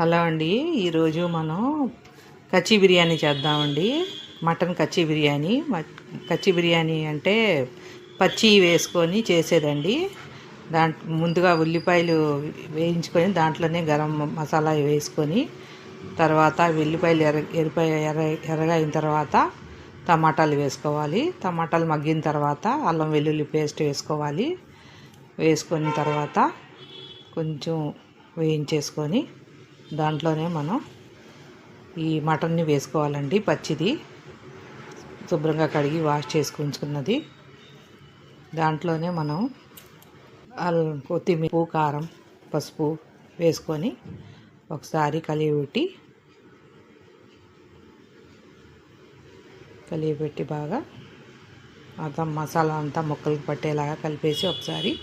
Hello అండి. ఈరోజు మనం కచ్చి బిర్యానీ చేద్దామండి. మటన్ కచ్చి బిర్యానీ. మ- కచ్చి బిర్యానీ అంటే పచ్చి వేసుకొని చేసేదండి. దాంట్ ముందుగా ఉల్లిపాయలు వేయించుకొని దాంట్లోనే గరం మసాలా వేసుకొని తర్వాత వెల్లిపాయలు ఎర్ర ఎరిపాయ ఎర్ర ఎర్రగైన అయిన తర్వాత టమాటాలు వేసుకోవాలి. టమాటాలు మగ్గిన తర్వాత అల్లం వెల్లుల్లి పేస్ట్ వేసుకోవాలి. వేసుకున్న తర్వాత కొంచెం వేయించేసుకొని దాంట్లోనే మనం ఈ మటన్ని వేసుకోవాలండి పచ్చిది. శుభ్రంగా కడిగి వాష్ చేసుకు ఉంచుకున్నది దాంట్లోనే మనం అల్ కొత్తిమీర కారం పసుపు వేసుకొని ఒకసారి కలిగిపెట్టి కలియబెట్టి బాగా అంతా మసాలా అంతా ముక్కలకు పట్టేలాగా కలిపేసి ఒకసారి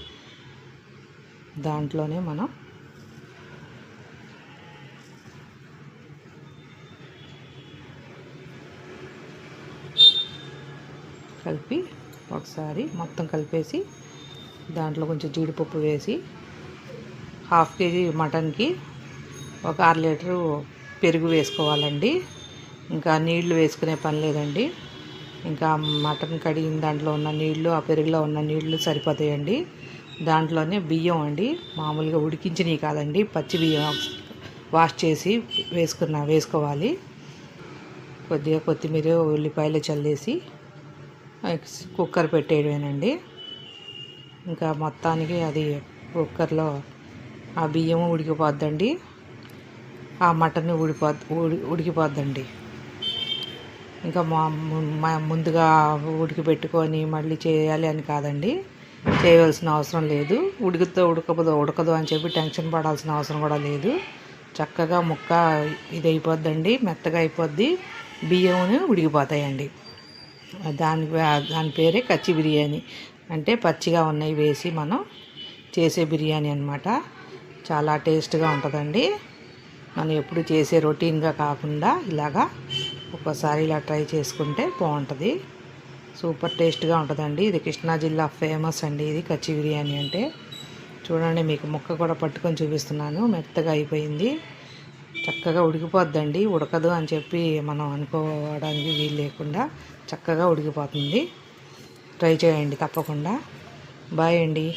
దాంట్లోనే మనం కలిపి ఒకసారి మొత్తం కలిపేసి దాంట్లో కొంచెం జీడిపప్పు వేసి హాఫ్ కేజీ మటన్కి ఒక అర లీటరు పెరుగు వేసుకోవాలండి. ఇంకా నీళ్ళు వేసుకునే పని లేదండి. ఇంకా మటన్ కడిగిన దాంట్లో ఉన్న నీళ్ళు ఆ పెరుగులో ఉన్న నీళ్ళు సరిపోతాయండి. దాంట్లోనే బియ్యం అండి. మామూలుగా ఉడికించినవి కాదండి. పచ్చి బియ్యం వాష్ చేసి వేసుకున్న వేసుకోవాలి. కొద్దిగా కొత్తిమీర ఉల్లిపాయలు చల్లేసి కుక్కర్ పెట్టేయడమేనండి. ఇంకా మొత్తానికి అది కుక్కర్లో ఆ బియ్యము ఉడికిపోద్దండి. ఆ మటన్ ఉడిపో ఉడి ఉడికిపోద్దండి. ఇంకా మా ముందుగా ఉడికిపెట్టుకొని మళ్ళీ చేయాలి అని కాదండి. చేయవలసిన అవసరం లేదు. ఉడికితో ఉడకదు ఉడకదు అని చెప్పి టెన్షన్ పడాల్సిన అవసరం కూడా లేదు. చక్కగా ముక్క ఇది అయిపోద్దండి మెత్తగా అయిపోద్ది. బియ్యం ఉడికిపోతాయండి. దాని దాని పేరే కచ్చి బిర్యానీ. అంటే పచ్చిగా ఉన్నాయి వేసి మనం చేసే బిర్యానీ అనమాట చాలా టేస్ట్గా ఉంటుందండి. మనం ఎప్పుడు చేసే రొటీన్గా కాకుండా ఇలాగా ఒక్కోసారి ఇలా ట్రై చేసుకుంటే బాగుంటుంది. సూపర్ టేస్ట్గా ఉంటుందండి. ఇది కృష్ణా జిల్లా ఫేమస్ అండి ఇది కచ్చి బిర్యానీ అంటే. చూడండి మీకు ముక్క కూడా పట్టుకొని చూపిస్తున్నాను. మెత్తగా అయిపోయింది. చక్కగా ఉడికిపోద్దండి. ఉడకదు అని చెప్పి మనం అనుకోవడానికి వీలు లేకుండా చక్కగా ఉడికిపోతుంది. ట్రై చేయండి తప్పకుండా. బాయ్ అండి.